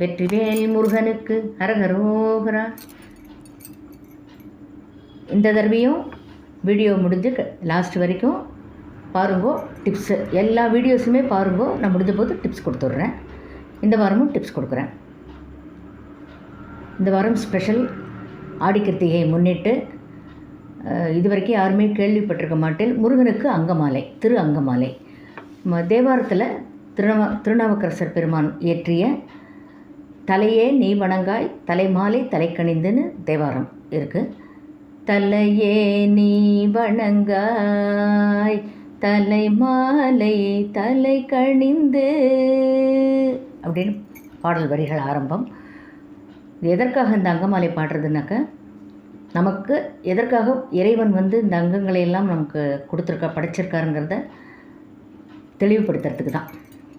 வெற்றிவேல் முருகனுக்கு ஹரஹரோகரா இந்த தடவையும் வீடியோ முடிஞ்சு லாஸ்ட் வரைக்கும் பாருங்கோ டிப்ஸு எல்லா வீடியோஸுமே பாருங்கோ நான் முடிஞ்ச போது டிப்ஸ் கொடுத்துட்றேன். இந்த வாரமும் டிப்ஸ் கொடுக்குறேன். இந்த வாரம் ஸ்பெஷல் ஆடி கிருத்திகையை முன்னிட்டு இதுவரைக்கும் யாருமே கேள்விப்பட்டிருக்க மாட்டேன். முருகனுக்கு அங்கமாலை திரு அங்கமாலை ம- தேவாரத்தில் திருநவ திருநாவுக்கரசர் பெருமான் இயற்றிய தலையே நீ வணங்காய் தலைமாலை தலைக்கணிந்துன்னு தேவாரம் இருக்குது தலையே நீ வணங்காய் தலைமாலை தலை கணிந்து அப்படின்னு பாடல் வரிகள் ஆரம்பம். எதற்காக இந்த அங்கமாலை பாடுறதுனாக்க நமக்கு எதற்காக இறைவன் வந்து இந்த அங்கங்களை எல்லாம் நமக்கு கொடுத்துருக்கா படைச்சிருக்காருங்கிறத தெளிவுபடுத்துறதுக்கு தான்.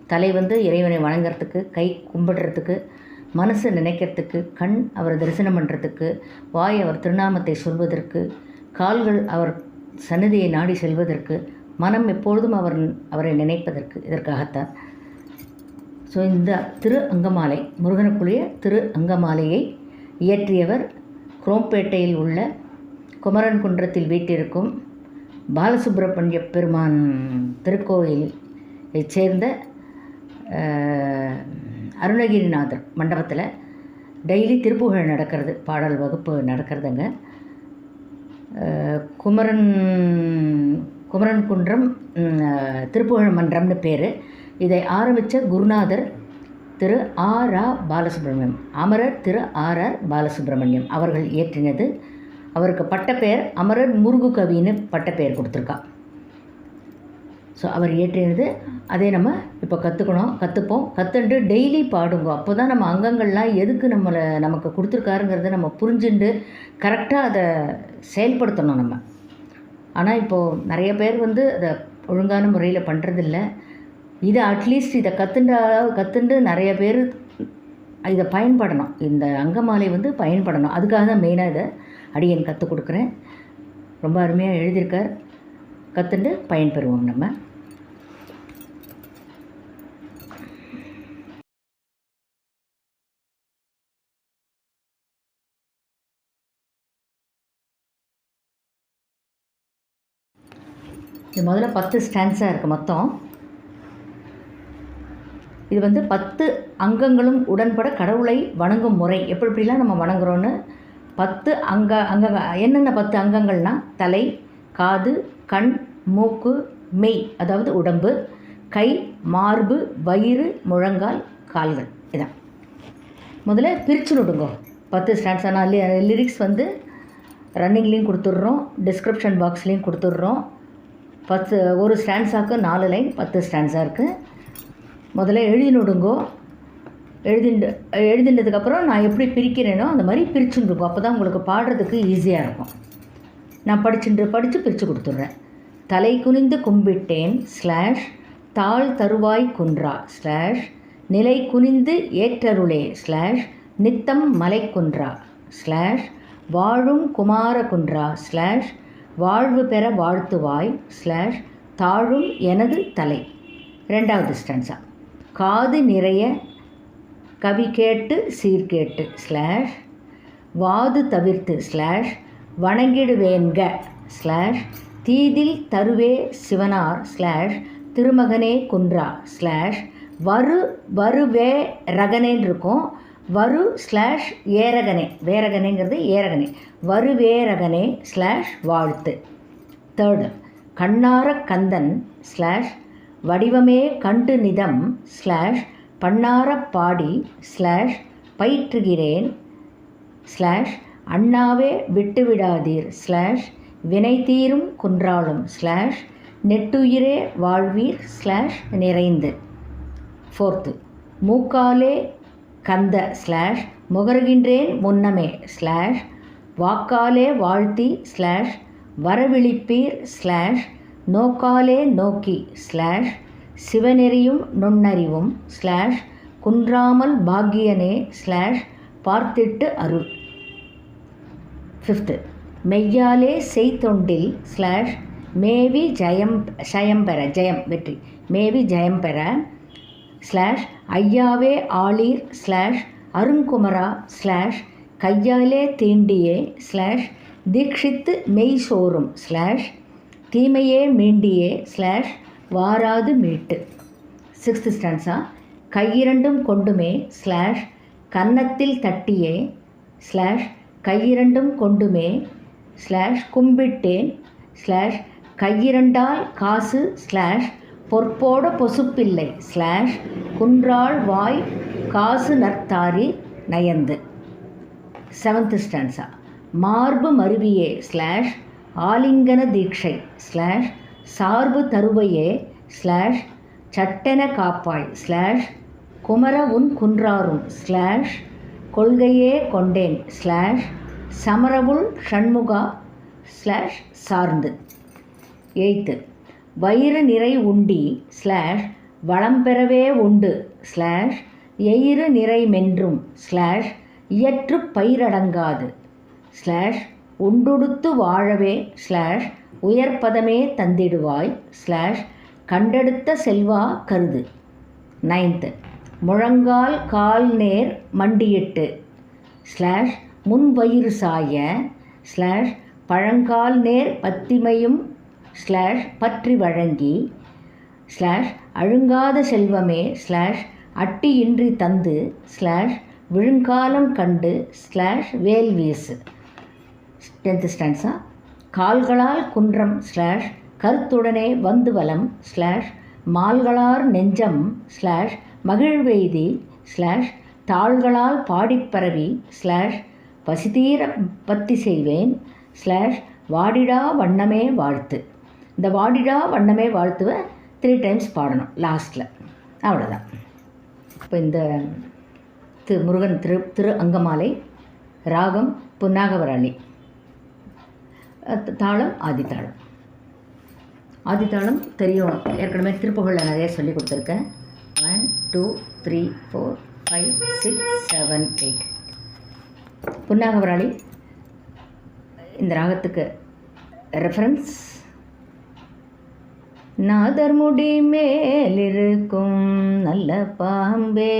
தலை வந்து இறைவனை வணங்குறதுக்கு கை கும்பிடுறதுக்கு மனசு நினைக்கிறதுக்கு கண் அவரை தரிசனம் பண்ணுறதுக்கு வாய் அவர் திருநாமத்தை சொல்வதற்கு கால்கள் அவர் சன்னதியை நாடி செல்வதற்கு மனம் எப்பொழுதும் அவர் அவரை நினைப்பதற்கு இதற்காகத்தான். ஸோ இந்த திரு அங்கமாலை முருகனுக்குரிய திரு அங்கமாலையை இயற்றியவர் குரோம்பேட்டையில் உள்ள குமரன் குன்றத்தில் வீட்டிருக்கும் பாலசுப்பிரமணிய பெருமான் திருக்கோயிலைச் சேர்ந்த அருணகிரிநாதர் மண்டபத்தில் டெய்லி திருப்புகழ் நடக்கிறது பாடல் வகுப்பு நடக்கிறதுங்க. குமரன் குமரன் குன்றம் திருப்புகழ் மன்றம்னு பேர். இதை ஆரம்பித்த குருநாதர் திரு ஆர் ஆ பாலசுப்ரமணியம் அமரர் திரு ஆர் ஆர் பாலசுப்ரமணியம் அவர்கள் இயற்றினது. அவருக்கு பட்டப்பெயர் அமரர் முருகு கவின்னு பட்டப்பெயர் கொடுத்துருக்கா. ஸோ அவர் இயற்றினது அதே நம்ம இப்போ கற்றுக்கணும் கற்றுப்போம் கற்றுண்டு டெய்லி பாடுங்க. அப்போ தான் நம்ம அங்கங்கள்லாம் எதுக்கு நம்மளை நமக்கு கொடுத்துருக்காருங்கிறத நம்ம புரிஞ்சுண்டு கரெக்டாக அதை செயல்படுத்தணும் நம்ம. ஆனால் இப்போது நிறைய பேர் வந்து அதை ஒழுங்கான முறையில் பண்ணுறதில்ல இதை அட்லீஸ்ட் இதை கற்றுண்டா கற்றுண்டு நிறைய பேர் இதை பயன்படணும். இந்த அங்கமாலை வந்து பயன்படணும். அதுக்காக தான் மெயினாக இதை அடியன் கற்றுக் கொடுக்குறேன். ரொம்ப அருமையாக எழுதியிருக்கார். கற்றுண்டு பயன்பெறுவோம் நம்ம. இது முதல்ல பத்து ஸ்டான்ஸாக இருக்குது மொத்தம். இது வந்து பத்து அங்கங்களும் உடன்பட கடவுளை வணங்கும் முறை. எப்படி எப்படிலாம் நம்ம வணங்குறோன்னு பத்து அங்க அங்க என்னென்ன பத்து அங்கங்கள்னா? தலை காது கண் மூக்கு மெய் அதாவது உடம்பு கை மார்பு வயிறு முழங்கால் கால்கள். இதான். முதல்ல பிரிச்சு விடுங்க பத்து ஸ்டாண்ட்ஸ் ஆனால் லிரிக்ஸ் வந்து ரன்னிங்லேயும் கொடுத்துட்றோம் டிஸ்கிரிப்ஷன் பாக்ஸ்லேயும் கொடுத்துட்றோம். பத்து ஒரு ஸ்டான்ஸாக்கு நாலு லைன் பத்து ஸ்டான்ஸாக இருக்குது முதல்ல எழுதினுடுங்கோ எழுதிண்டு எழுதினதுக்கப்புறம் நான் எப்படி பிரிக்கிறேனோ அந்த மாதிரி பிரிச்சுருக்கோம் அப்போ தான் உங்களுக்கு பாடுறதுக்கு ஈஸியாக இருக்கும். நான் படிச்சுட்டு படித்து பிரித்து கொடுத்துட்றேன். தலை குனிந்து கும்பிட்டேன் ஸ்லாஷ் தாழ் தருவாய் குன்றா ஸ்லாஷ் நிலை குனிந்து ஏற்றருளே ஸ்லாஷ் நித்தம் மலை குன்றா ஸ்லாஷ் வாழும் குமார குன்றா ஸ்லாஷ் வாழ்வு பெற வாழ்த்துவாய் ஸ்லாஷ் தாழும் எனது தலை. ரெண்டாவது ஸ்டன்ஸா காது நிறைய கவி கேட்டு சீர்கேட்டு ஸ்லாஷ் வாது தவிர்த்து ஸ்லாஷ் வணங்கிடுவேன்க ஸ்லாஷ் தீதில் தருவே சிவனார் ஸ்லாஷ் திருமகனே குன்றா ஸ்லாஷ் வரு வருவே ரகனேன்னு இருக்கும். வரு ஸ்லாஷ் ஏரகனே. வேரகனேங்கிறது ஏரகனே. வருவேரகனே ஸ்லாஷ் வாழ்த்து. தேர்டு கண்ணார கந்தன் ஸ்லாஷ் வடிவமே கண்டு நிதம் ஸ்லாஷ் பண்ணார பாடி ஸ்லாஷ் பயிற்றுகிறேன் ஸ்லாஷ் அண்ணாவே விட்டுவிடாதீர் ஸ்லாஷ் வினை தீரும் குன்றாலும் ஸ்லாஷ் நெட்டுயிரே வாழ்வீர் ஸ்லாஷ் நிறைந்து. ஃபோர்த்து மூக்காலே கந்த ஸ்லாஷ் முகருகின்றேன் முன்னமே ஸ்லாஷ் வாக்காலே வாழ்த்தி ஸ்லாஷ் வரவிழிப்பீர் ஸ்லாஷ் நோக்காலே நோக்கி ஸ்லாஷ் சிவநெறியும் நுண்ணறிவும் ஸ்லாஷ் குன்றாமல் பாக்கியனே ஸ்லாஷ் பார்த்திட்டு அருள். ஃபிஃப்த்து மெய்யாலே செய்தொண்டில் ஸ்லாஷ் மேவி ஜெயம் ஜெயம் பெற ஜெயம் வெற்றி. மேவி ஜெயம் பெற ஸ்லாஷ் ஐயாவே ஆளீர் ஸ்லாஷ் அருண்குமரா ஸ்லாஷ் கையாலே தீண்டியே ஸ்லாஷ் தீக்ஷித்து மெய் சோறும் ஸ்லாஷ் தீமையே மீண்டியே ஸ்லாஷ் வாராது மீட்டு. சிக்ஸ்த் ஸ்டான்ஸா கையிரண்டும் கொண்டுமே ஸ்லாஷ் கன்னத்தில் தட்டியே ஸ்லாஷ் கையிரண்டும் கொண்டுமே ஸ்லாஷ் கும்பிட்டேன் ஸ்லாஷ் கையிரண்டால் காசு ஸ்லாஷ் பொற்போட பொசுப்பில்லை. ஸ்லாஷ் குன்றாள் வாய் காசு நர்த்தாரி நயந்து. செவன்த் ஸ்டான்ஸா மார்பு மருவியே ஸ்லாஷ் ஆலிங்கன தீட்சை ஸ்லாஷ் சார்பு தருவையே ஸ்லாஷ் சட்டென காப்பாய் ஸ்லாஷ் குமர உன் குன்றாரும் ஸ்லாஷ் கொள்கையே கொண்டேன் ஸ்லாஷ் சமரவுள் ஷண்முகா ஸ்லாஷ் சார்ந்து. எய்த்து வயிறு நிறை உண்டி ஸ்லாஷ் வளம் பெறவே உண்டு ஸ்லாஷ் எயிறு நிறை மென்றும் ஸ்லாஷ் இயற்று பயிரடங்காது ஸ்லாஷ் உண்டுடுத்து வாழவே ஸ்லாஷ் உயர்பதமே தந்திடுவாய் ஸ்லாஷ் கண்டெடுத்த செல்வா கருது. நைன்த்து முழங்கால் கால் நேர் மண்டியிட்டு ஸ்லாஷ் முன் வயிறு சாய ஸ்லாஷ் பழங்கால் நேர் பத்திமையும் ஸ்லாஷ் பற்றி வழங்கி ஸ்லாஷ் அழுங்காத செல்வமே ஸ்லாஷ் அட்டியின்றி தந்து ஸ்லாஷ் விழுங்காலம் கண்டு ஸ்லாஷ் வேல் வீசு. டென்த்து ஸ்டான்ஸா கால்களால் குன்றம் ஸ்லாஷ் கருத்துடனே வந்து வலம் ஸ்லாஷ் மால்களார் நெஞ்சம் ஸ்லாஷ் மகிழ்வெய்தி ஸ்லாஷ் தாள்களால் பாடிப்பரவி ஸ்லாஷ் பசிதீர பத்தி செய்வேன் ஸ்லாஷ் வாடிடா வண்ணமே வாழ்த்து. இந்த வாடிடா வண்ணமே வாழ்த்துவை த்ரீ டைம்ஸ் பாடணும் லாஸ்ட்டில் அவ்வளோதான் இப்போ இந்த திரு முருகன் திரு திரு அங்கமாலை ராகம் புன்னாகவராளி தாளம் ஆதித்தாளம். ஆதித்தாளம் தெரியும். ஏற்கனவே திருப்புகளில் நிறைய சொல்லி கொடுத்துருக்கேன். One two three four five six seven eight Punnagavarali இந்த ராகத்துக்கு ரெஃபரன்ஸ் நாதர்முடி மேலிருக்கும் நல்ல பாம்பே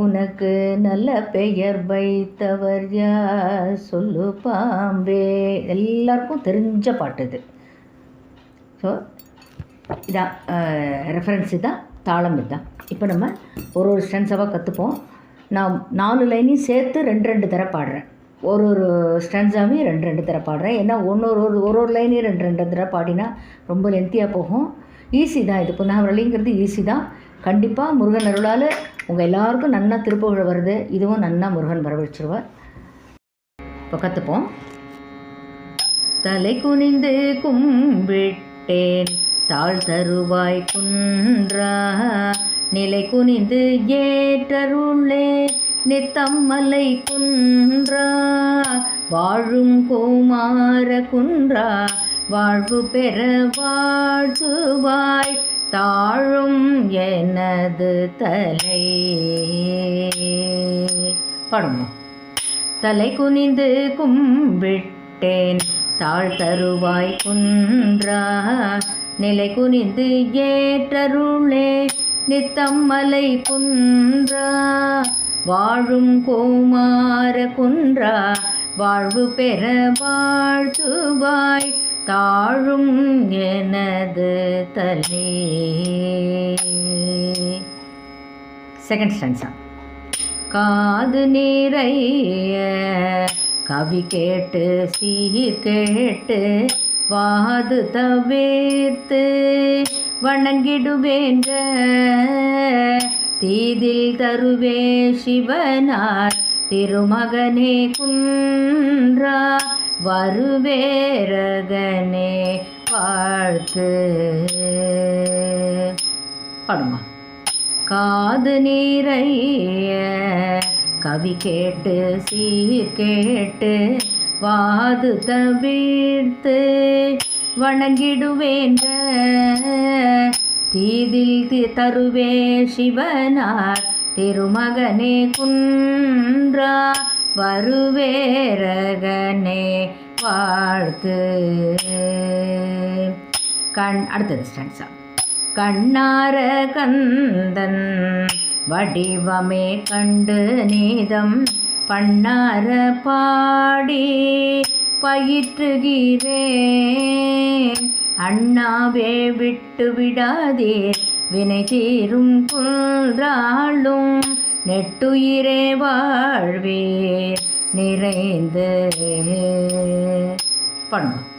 உனக்கு நல்ல பெயர் வைத்தவர் யார்? சொல்லு பாம்பே. எல்லாருக்கும் தெரிஞ்ச பாட்டு இது. ஸோ இதான் ரெஃபரன்ஸ் இதான் தாளம் இதுதான் இப்போ நம்ம ஒரு ஒரு ஸ்டென்ஸாவாக கற்றுப்போம் நான் நாலு லைனையும் சேர்த்து ரெண்டு ரெண்டு தர பாடுறேன். ஒரு ஒரு ஸ்டென்ஸாவையும் ரெண்டு ரெண்டு தர பாடுறேன். ஏன்னா ஒன்று ஒரு ஒரு ஒரு ஒரு லைனையும் ரெண்டு ரெண்டு தர பாடினா ரொம்ப லென்த்தியாக போகும். ஈஸி தான் இது. புன்னாவரளிங்கிறது ஈஸி தான். கண்டிப்பாக முருகன் அருளால் உங்கள் எல்லாருக்கும் நன்னா திருப்புகழ் வருது. இதுவும் நன்னா முருகன் வரவழைச்சிருவார் இப்போ கற்றுப்போம் தலை குனிந்து கும்பிட்டேன். தாழ் தருவாய் குன்றா நிலை குனிந்து ஏற்றருளே. நித்தம்மலை குன்றா வாழும் கோமார குன்றா வாழ்வு பெற வாழ்த்துவாய் தாழும் எனது தலை. பாடுங்க தலை குனிந்து கும்பிட்டேன் தாழ் தருவாய் குன்றா நிலை குனிந்து ஏற்றருளே நித்தம் மலை குன்றா வாழும் கோமார குன்றா வாழ்வு பெற வாழ்த்துவாய் தாழும் எனது தலே. செகண்ட் ஸ்டான்ஸா காது நிறைய கவி கேட்டு சீர் கேட்டு வாது தவிர்த்து வணங்கிடுவேன்ற தீதில் தருவே சிவனார் திருமகனே குன்றா வருவேரகனே வாழ்த்து. பாடுமா காது நீரைய கவி கேட்டு சீர் கேட்டு வாது தவிர்த்து வணங்கிடுவேன்ற தீதில் தருவே சிவனார் திருமகனே குன்றா வருவேரகனே வாழ்த்து. கண் அடுத்தது ஸ்டான்ஸா கண்ணார கந்தன் வடிவமே கண்டு நீதம் பண்ணார பாடி பயிற்றுகிறேன். அண்ணாவே விட்டு விடாதீர். வினை தீரும் குன்றாளும் நெட்டுயிரே வாழ்வீர். நிறைந்து பண்ணும்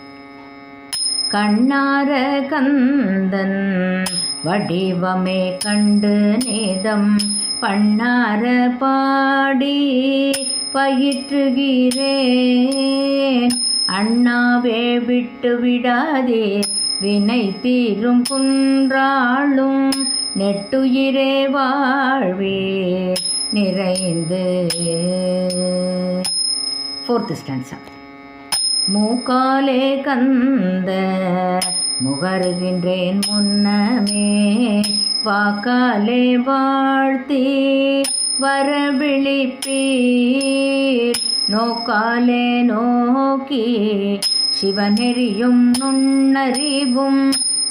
கண்ணார கந்தன் வடிவமே கண்டு நேதம். பண்ணார பாடி பயிற்றுகிறேன். அண்ணாவே விட்டு விடாதே. வினை தீரும் குன்றாளும் நெட்டுயிரே வாழ்வே. நிறைந்து ஃபோர்த் ஸ்டான்ஸா மூக்காலே கந்த முகருகின்றேன் முன்னமே. வாக்காலே வாழ்த்தி வரவிழிப்பீர். நோக்காலே நோக்கி சிவநெறியும் நுண்ணறிவும்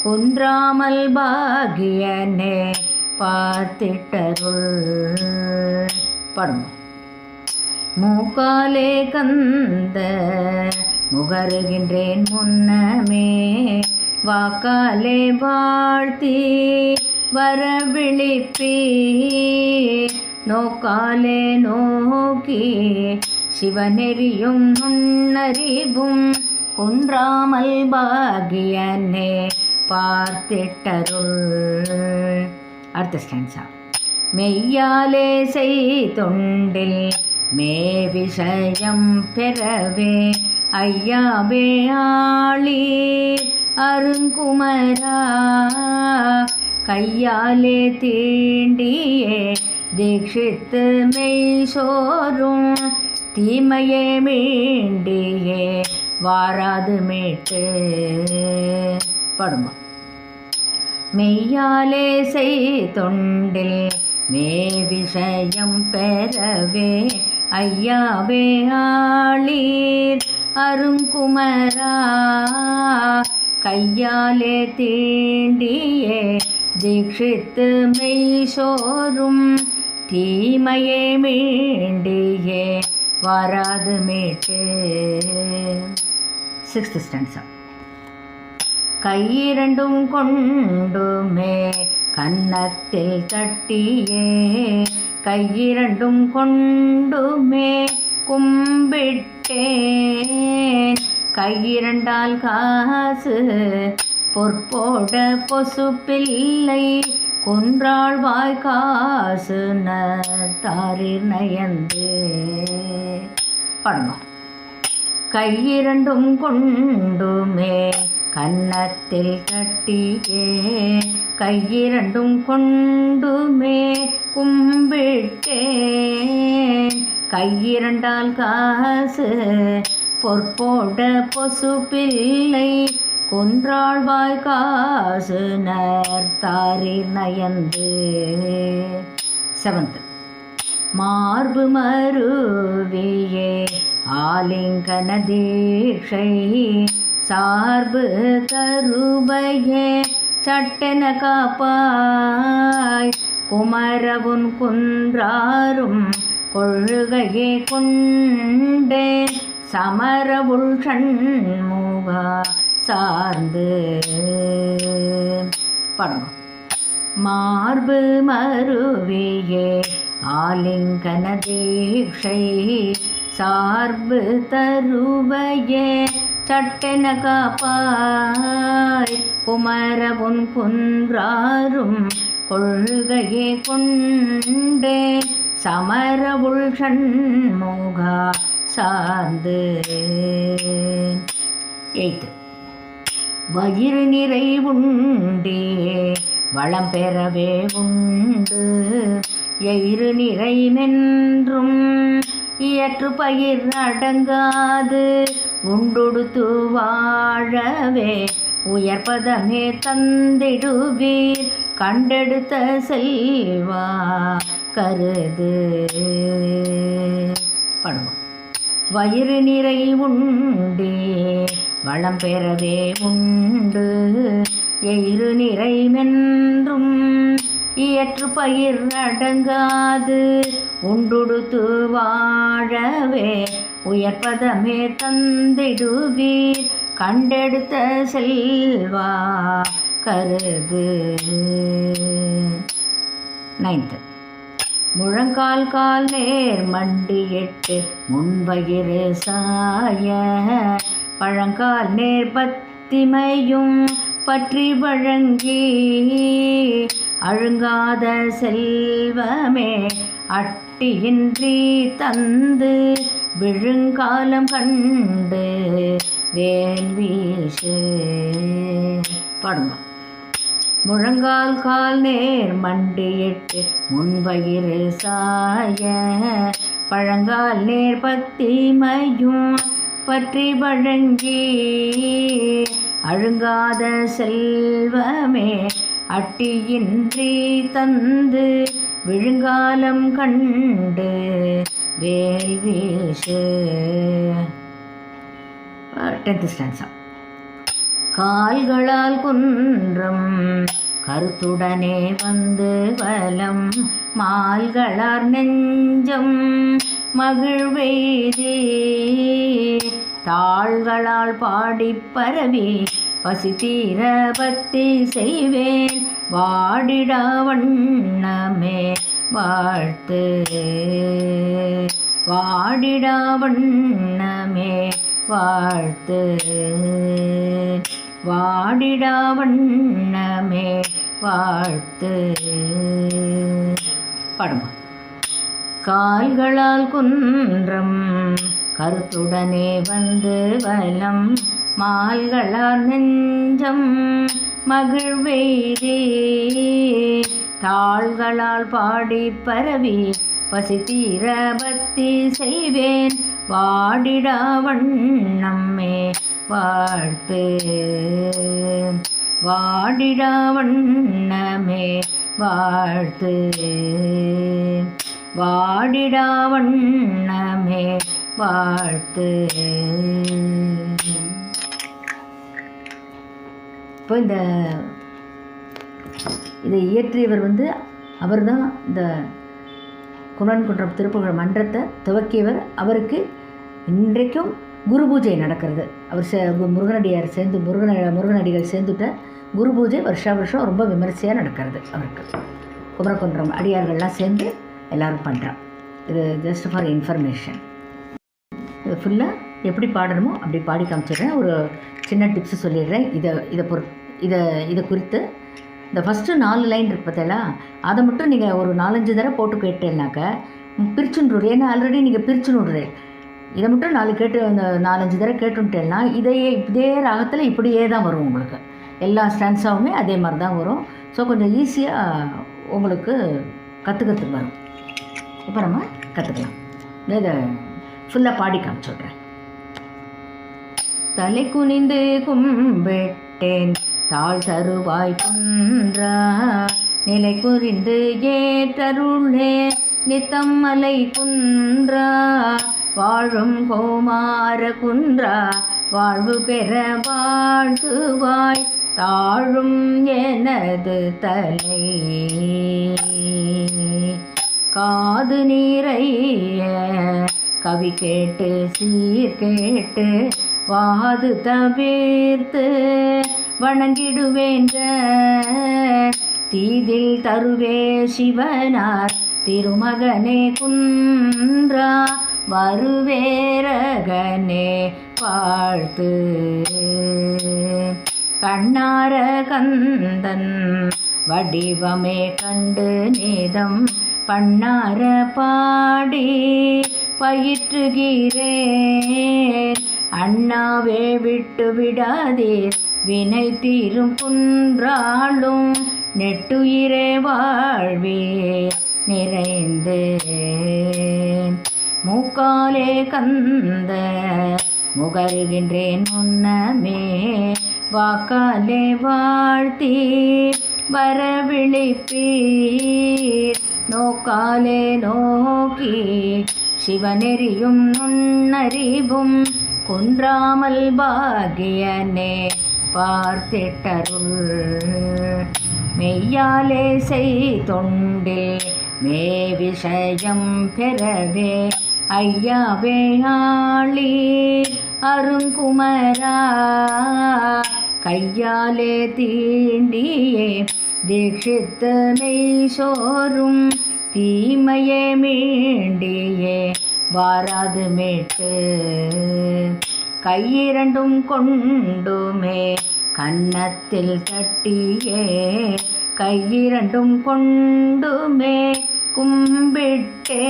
குன்றாமல் பாகியனே பார்த்திட்டருள் படுங்க மூக்காலே கந்த முகருகின்றேன் முன்னமே வாக்காலே வாழ்த்தி வரவிழிப்பீ நோக்காலே நோக்கி சிவநெறியும் நுண்ணறிவும் குன்றாமல் பாகியனே பார்த்திட்டருள். அடுத்த ஸ்டான்ஸா மெய்யாலே செய் தொண்டில் மே விஷயம் பெறவே ஐயாவே ஆளி அருங்குமரா. கையாலே தீண்டியே தீட்சித்து மெய் சோறும் தீமையே மீண்டியே வாராது மீட்டு. படுமா மெய்யாலே செய் தொண்டில் மே விஷயம் பெறவே ஐயாவே ஆளீர் அருங்குமரா. கையாலே தீண்டியே தீட்சித்து மெய் சோறும் தீமையே மீண்டியே வராது மேட்டு. சிக்ஸ்த் ஸ்டான்ஸா கையிரண்டும் கொண்டுமே கன்னத்தில் தட்டியே. கையிரண்டும் கொண்டுமே கும்பிட்டேன். கையிரண்டால் காசு பொற்போட பொசுப்பில்லை. கொன்றாழ்வாய் காசு தாரிர் நயந்தே. படுமா கையிரண்டும் கொண்டுமே கன்னத்தில் கட்டியே கையிரண்டும் கொண்டுமே கும்பிட்டேன். கையிரண்டால் காசு பொற்போட பொசு பிள்ளை கொன்றாழ்வாய் காசு நர்த்தாரிர் நயந்து. செவன்த். மார்பு மருவியே ஆலிங்கன தீட்சை. சார்பு தருபையே சட்டென காப்பாய். குமரவும் குன்றாரும் கொள்கையே கொண்டே சமரவுள் சண்முகா சார்ந்து. படம் மார்பு மருவியே ஆலிங்கன தீட்சை சார்பு தருவையே சட்டென காப்பாய் குமரவும் குன்றாரும் கொள்கையே கொண்டே சமரவுள் ஷண்முகா சார்ந்து. எய்த்து. வயிறு நிறை உண்டே. வளம் பெறவே உண்டு. எயிறு நிறைமென்றும் இயற்று பயிர் அடங்காது. உண்டுடுத்து வாழவே உயர்பதமே தந்திடுவீர். கண்டெடுத்த செல்வா கருது. படுவோம் வயிறு நிறை உண்டே. வளம் பெறவே உண்டு. எயிறு நிறைமென்றும் இயற்று பயிர் அடங்காது. உண்டுடுத்து வாழவே உயர்பதமே தந்திடுவீர். கண்டெடுத்த செல்வா கருது. நைன்த்து முழங்கால் கால் நேர் மண்டி எட்டு முன்பயிறு சாய பழங்கால் நேர் பத்திமையும் பற்றி வழங்கி. அழுங்காத செல்வமே அட்டியின்றி தந்து விழுங்காலம் கண்டு வேல்வீசு பாடுங்க. முழங்கால் கால் நேர் மண்டியிட்டு முன்வயிறு சாய. பழங்கால் நேர் பத்திமையும் பற்றி வழங்கி. அழுங்காத செல்வமே அட்டியின்றி தந்து விழுங்காலம் கண்டு வேல் வீசு. டென்த் ஸ்டான்ஸா கால்களால் குன்றம் கருத்துடனே வந்து வலம் மால்களார் நெஞ்சம் மகிழ்வெய்தி தாள்களால் பாடிப் பரவி பசி தீர செய்வேன். வாடிடா வண்ணமே வாழ்த்து. வாடிடா வண்ணமே வாழ்த்து. வாடிடா வண்ணமே வாழ்த்து. பாடுமா? கால்களால் குன்றம். கருத்துடனே வந்து வலம். மால்களார் நெஞ்சம் மகிழ்வெய்தே தாள்களால் பாடி பரவி பசி தீர பக்தி செய்வேன். வாடிடா வண்ணம்மே வாழ்த்து. வாடிடா வண்ணமே வாழ்த்து. வாடிடா வண்ணமே வாழ்த்து. இப்போ இந்த இதை இயற்றியவர் வந்து அவர் தான் இந்த குமரன் குன்றம் திருப்புகழ் மன்றத்தை துவக்கியவர். அவருக்கு இன்றைக்கும் குரு பூஜை நடக்கிறது. அவர் சே முருகனடியார் சேர்ந்து முருகன முருகனடிகள் சேர்ந்துட்ட குரு பூஜை வருஷா வருஷம் ரொம்ப விமரிசையாக நடக்கிறது அவருக்கு. குமரகுன்றம் அடியார்கள்லாம் சேர்ந்து எல்லாரும் பண்ணுறான் இது ஜஸ்ட் ஃபார் இன்ஃபர்மேஷன் இது ஃபுல்லாக எப்படி பாடணுமோ அப்படி பாடி காமிச்சிடுறேன். ஒரு சின்ன டிப்ஸு சொல்லிடுறேன். இதை இதை பொறு இதை இதை குறித்து. இந்த ஃபஸ்ட்டு நாலு லைன் இருக்கு பார்த்தீங்களா? அதை மட்டும் நீங்கள் ஒரு நாலஞ்சு தடவை போட்டு கேட்டேன்னாக்க பிரிச்சுன்றது ஏன்னா ஆல்ரெடி நீங்கள் பிரிச்சுன்னுடுறேன் இதை மட்டும் நாலு கேட்டு அந்த நாலஞ்சு தடவை கேட்டுட்டேன்னா இதையே இதே ராகத்தில் இப்படியே தான் வரும் உங்களுக்கு. எல்லா ஸ்டான்ஸாகவுமே அதே மாதிரி தான் வரும். ஸோ கொஞ்சம் ஈஸியாக உங்களுக்கு கற்றுக்கிறதுக்கு வரும். இப்போ நம்ம கற்றுக்கலாம் இதை ஃபுல்லாக பாடி காமிச்சுட்றேன் தலை குனிந்து கும்பிட்டேன். தாழ் தருவாய் குன்றா நிலை குறிந்து ஏற்றருளே நித்தம் மலை குன்றா வாழும் கோமார குன்றா வாழ்வு பெற வாழ்த்துவாய் தாழும் எனது தலை. காது நீரைய. கவி கேட்டு சீர் கேட்டு வாது தவிர்த்து வணங்கிடுவேன்ற தீதில் தருவே சிவனார் திருமகனே குன்றா வருவேரகனே வாழ்த்து. கண்ணார கந்தன் வடிவமே கண்டு நேதம் பண்ணார பாடி பயிற்றுகிறேன். அண்ணாவே விட்டு விடாதீர். வினை தீரும் குன்றாலும் நெட்டுயிரே வாழ்வீர். நிறைந்து மூக்காலே கந்த முகருகின்றேன் முன்னமே. வாக்காலே வாழ்த்தி வரவிழிப்பீர். நோக்காலே நோக்கி சிவனெறியும் நுண்ணறிவும் குன்றாமல் பாகியனே பார்த்திட்டருள் மெய்யாலே செய் தொண்டில் மே விஷயம் பெறவே ஐயாவே ஆளி அருங்குமரா கையாலே தீண்டியே தீட்சித்து சோறும் தீமையே மீண்டியே வாராது மீட்டு. கையிரண்டும் கொண்டுமே கன்னத்தில் தட்டியே கையிரண்டும் கொண்டுமே கும்பிட்டே.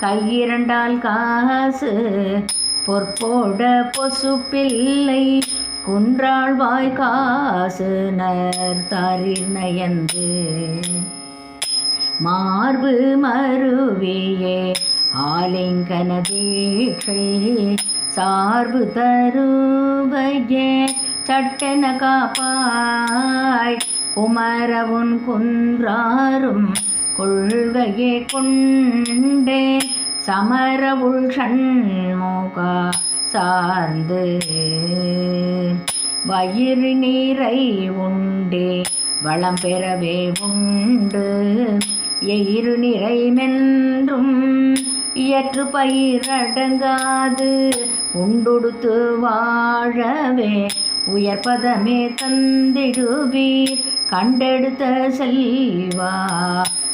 கையிரண்டால் காசு பொற்போட பொசு குன்றாழ்வாய் காசு நர் நயந்து மார்பு மருவியே ஆலிங்கன தீட்சை சார்பு தருவையே சட்டென காப்பாய். குமரவுன் குன்றாரும் கொள்கையே கொண்டே சமரவுள் ஷண்முகா சார்ந்து. வயிறு நீரை உண்டே வளம் பெறவே உண்டு. எயிறு நிறை மென்றும் இயற்று பயிரடங்காது உண்டுடுத்து வாழவே உயர்பதமே தந்திடுவீர். கண்டெடுத்த செல்வா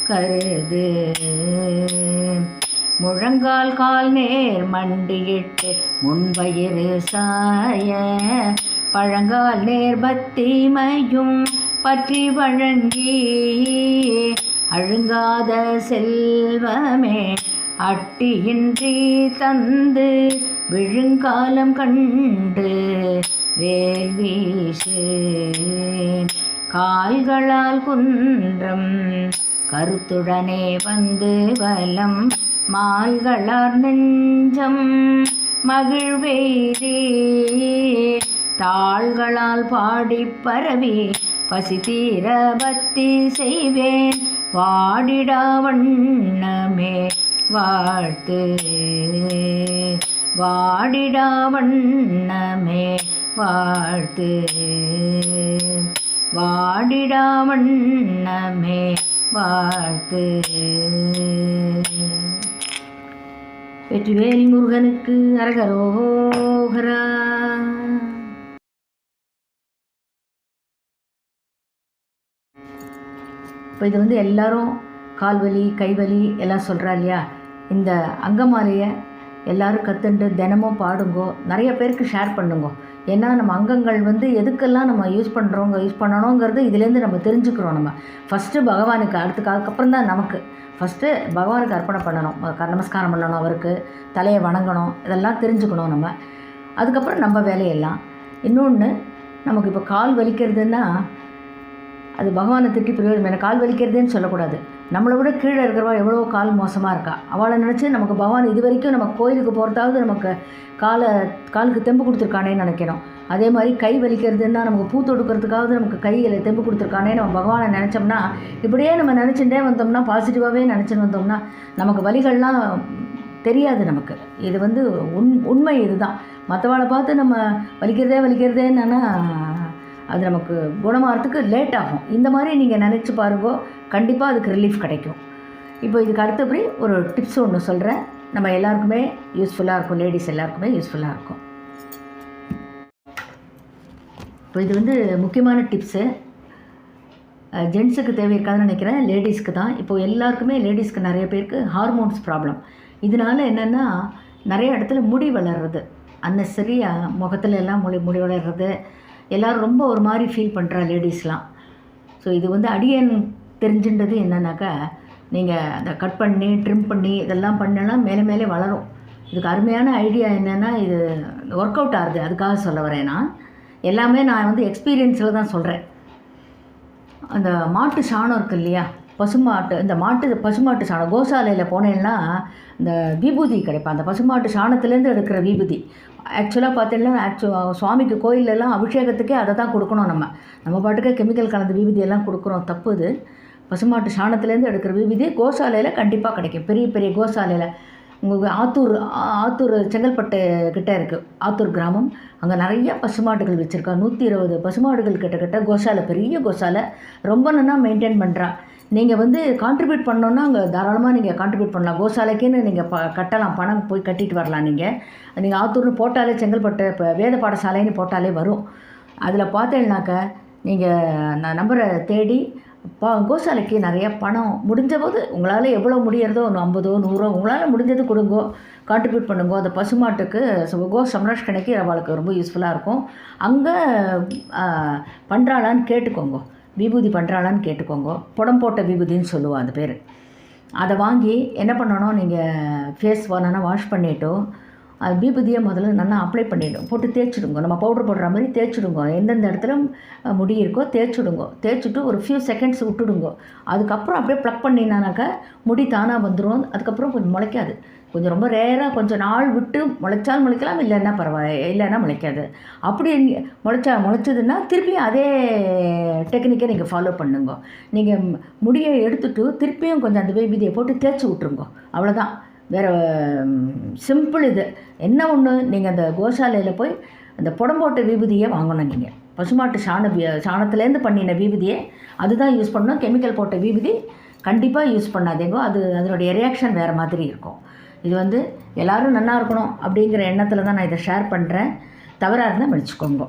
கருது. முழங்கால் கால் நேர் மண்டியிட்டு முன்வயிறு சாய. பழங்கால் நேர் பத்திமையும் பற்றி வழங்கி அழுங்காத செல்வமே அட்டியின்றி தந்து விழுங்காலம் கண்டு வேல் வீசு கால்களால் குன்றம் கருத்துடனே வந்து வலம் மால்களார் நெஞ்சம் மகிழ்வேதே. தாள்களால் பாடி பரவி பசி தீர பக்தி செய்வேன். வாடிடா வண்ணமே வாழ்த்து. வாடிடா வண்ணமே வாழ்த்து. வாடிடா வண்ணமே வாழ்த்து. வெற்றிவேல் முருகனுக்கு அரகரோகரா. இப்போ இது வந்து எல்லாரும் கால்வலி கைவலி எல்லாம் சொல்கிறா இல்லையா? இந்த அங்கமாலையை எல்லாரும் கற்றுண்டு தினமும் பாடுங்கோ. நிறைய பேருக்கு ஷேர் பண்ணுங்க. ஏன்னா நம்ம அங்கங்கள் வந்து எதுக்கெல்லாம் நம்ம யூஸ் பண்ணுறோங்க யூஸ் பண்ணணுங்கிறது இதுலேருந்து நம்ம தெரிஞ்சுக்கிறோம் நம்ம. ஃபஸ்ட்டு பகவானுக்கு அடுத்துக்கு அதுக்கப்புறம் தான் நமக்கு. ஃபஸ்ட்டு பகவானுக்கு அர்ப்பணம் பண்ணணும். க- நமஸ்காரம் பண்ணணும் அவருக்கு. தலையை வணங்கணும். இதெல்லாம் தெரிஞ்சுக்கணும் நம்ம. அதுக்கப்புறம் நம்ம வேலையெல்லாம். இன்னொன்று நமக்கு இப்போ கால் வலிக்கிறதுன்னா அது பகவானை திட்டி பிரயோஜனம் கால் வலிக்கிறதுன்னு சொல்லக்கூடாது. நம்மளை விட கீழே இருக்கிறவா எவ்வளோ கால் மோசமாக இருக்கா. அவளை நினச்சி நமக்கு பகவான் இது வரைக்கும் நம்ம கோயிலுக்கு போகிறதாவது நமக்கு காலை காலுக்கு தெம்பு கொடுத்துருக்கானேன்னு நினைக்கணும். அதே மாதிரி கை வலிக்கிறதுன்னா நமக்கு பூ தொடுக்கிறதுக்காவது நமக்கு கையில் தெம்பு கொடுத்துருக்கானே நம்ம பகவானை நினச்சோம்னா இப்படியே நம்ம நினச்சிட்டே வந்தோம்னா பாசிட்டிவாகவே நினச்சின்னு வந்தோம்னா நமக்கு வலிகள்லாம் தெரியாது நமக்கு. இது வந்து உண் உண்மை இதுதான். மற்றவாளை பார்த்து நம்ம வலிக்கிறதே வலிக்கிறதேன்னா அது நமக்கு குணமாகறதுக்கு லேட் ஆகும். இந்த மாதிரி நீங்கள் நினச்சி பாருங்கோ கண்டிப்பாக அதுக்கு ரிலீஃப் கிடைக்கும். இப்போ இதுக்கு அடுத்தபடி ஒரு டிப்ஸ் ஒன்று சொல்கிறேன் நம்ம எல்லாருக்குமே யூஸ்ஃபுல்லாக இருக்கும். லேடிஸ் எல்லாருக்குமே யூஸ்ஃபுல்லாக இருக்கும். இப்போ இது வந்து முக்கியமான டிப்ஸு ஜென்ஸுக்கு தேவை இருக்காதுன்னு நினைக்கிறேன். லேடிஸ்க்கு தான். இப்போது எல்லாருக்குமே லேடிஸ்க்கு நிறைய பேருக்கு ஹார்மோன்ஸ் ப்ராப்ளம் இதனால் என்னென்னா நிறைய இடத்துல முடி வளர்றது. அன்னெசரியாக முகத்துல எல்லாம் முடி முடி வளர்றது. எல்லோரும் ரொம்ப ஒரு மாதிரி ஃபீல் பண்ணுறா லேடிஸ்லாம் ஸோ இது வந்து அடியன் தெரிஞ்சுன்றது என்னன்னாக்கா நீங்கள் அதை கட் பண்ணி ட்ரிம் பண்ணி இதெல்லாம் பண்ணலாம் மேலே மேலே வளரும். இதுக்கு அருமையான ஐடியா என்னென்னா இது ஒர்க் அவுட் ஆகுது. அதுக்காக சொல்ல வரேன் நான். எல்லாமே நான் வந்து எக்ஸ்பீரியன்ஸில் தான் சொல்கிறேன் அந்த மாட்டு சாணம் இருக்கு இல்லையா? பசுமாட்டு இந்த மாட்டு பசுமாட்டு சாணம் கோசாலையில் போனேன்னா இந்த விபூதி கிடைப்பா அந்த பசுமாட்டு சாணத்துலேருந்து எடுக்கிற விபூதி. ஆக்சுவலாக பார்த்தீங்கன்னா ஆக்சுவல் சுவாமிக்கு கோயிலெல்லாம் அபிஷேகத்துக்கே அதை தான் கொடுக்கணும் நம்ம. நம்ம பாட்டுக்கு கெமிக்கல் கலந்த விபதியெல்லாம் கொடுக்குறோம் தப்பு இது பசுமாட்டு சாணத்துலேருந்து எடுக்கிற விபதி கோசாலையில் கண்டிப்பாக கிடைக்கும். பெரிய பெரிய கோசாலையில். உங்களுக்கு ஆத்தூர் ஆத்தூர் செங்கல்பட்டு கிட்டே இருக்குது ஆத்தூர் கிராமம். அங்கே நிறைய பசுமாடுகள் வச்சுருக்கா. நூற்றி இருபது பசுமாடுகள் கிட்டக்கிட்ட கோசாலை பெரிய கோசாலை. ரொம்ப நல்லா மெயின்டைன் பண்ணுறான் நீங்கள் வந்து கான்ட்ரிபியூட் பண்ணோன்னா அங்கே தாராளமாக நீங்கள் கான்ட்ரிபியூட் பண்ணலாம். கோசாலைக்குன்னு நீங்கள் ப கட்டலாம். பணம் போய் கட்டிட்டு வரலாம் நீங்கள் நீங்கள் ஆத்தூர்னு போட்டாலே செங்கல்பட்டு இப்போ வேத பாடசாலைன்னு போட்டாலே வரும். அதில் பார்த்தேன்னாக்க நீங்கள் அந்த நம்பரை தேடி பா கோசாலைக்கு நிறைய பணம் முடிஞ்ச போது உங்களால் எவ்வளோ முடியறதோ ஒன்று ஐம்பதோ நூறோ உங்களால் முடிஞ்சது கொடுங்கோ கான்ட்ரிபியூட் பண்ணுங்க. அந்த பசுமாட்டுக்கு சு- கோ சம்ரட்சணைக்கு அவளுக்கு ரொம்ப யூஸ்ஃபுல்லாக இருக்கும். அங்கே பண்ணுறாளான்னு கேட்டுக்கோங்க. விபூதி பண்ணுறாளான்னு கேட்டுக்கோங்க. புடம் போட்ட விபூதின்னு சொல்லுவோம் அந்த பேர். அதை வாங்கி என்ன பண்ணணும்? நீங்கள் ஃபேஸ் நல்லா வாஷ் பண்ணிவிட்டோ அது விபூதியை முதல்ல நல்லா அப்ளை பண்ணிவிடும் போட்டு தேய்ச்சிடுங்க. நம்ம பவுடர் போடுற மாதிரி தேய்ச்சிடுங்க. எந்தெந்த இடத்துல முடி இருக்கோ தேய்ச்சிடுங்க. தேய்ச்சிட்டு ஒரு ஃபியூ செகண்ட்ஸ் விட்டுடுங்க. அதுக்கப்புறம் அப்படியே ப்ளக் பண்ணினானாக்கா முடி தானாக வந்துடும் அதுக்கப்புறம் கொஞ்சம் முளைக்காது. கொஞ்சம் ரொம்ப ரேராக கொஞ்சம் நாள் விட்டு முளைச்சாலும் முளைக்கலாம் இல்லைன்னா பரவாயில்ல இல்லைன்னா முளைக்காது. அப்படி முளைச்சா முளைச்சதுன்னா திருப்பியும் அதே டெக்னிக்கை நீங்கள் ஃபாலோ பண்ணுங்க. நீங்கள் முடியை எடுத்துட்டு திருப்பியும் கொஞ்சம் அந்த பேபிதியை போட்டு தேய்ச்சி விட்ருங்க அவ்வளோதான் வேறு சிம்பிள் இது. என்ன ஒன்று நீங்கள் அந்த கோசாலையில் போய் அந்த புடம்போட்ட விபூதியை வாங்கணும் நீங்கள் பசுமாட்டு சாண சாணத்துலேருந்து பண்ணின விபூதியை அதுதான் யூஸ் பண்ணணும். கெமிக்கல் போட்ட விபூதி கண்டிப்பாக யூஸ் பண்ணாதீங்க. அது அதனுடைய ரியாக்ஷன் வேறு மாதிரி இருக்கும். இது வந்து எல்லோரும் நல்லா இருக்கணும் அப்படிங்கிற எண்ணத்தில் தான் நான் இதை ஷேர் பண்ணுறேன் தவறாக இருந்தால் மன்னிச்சுக்கோங்க.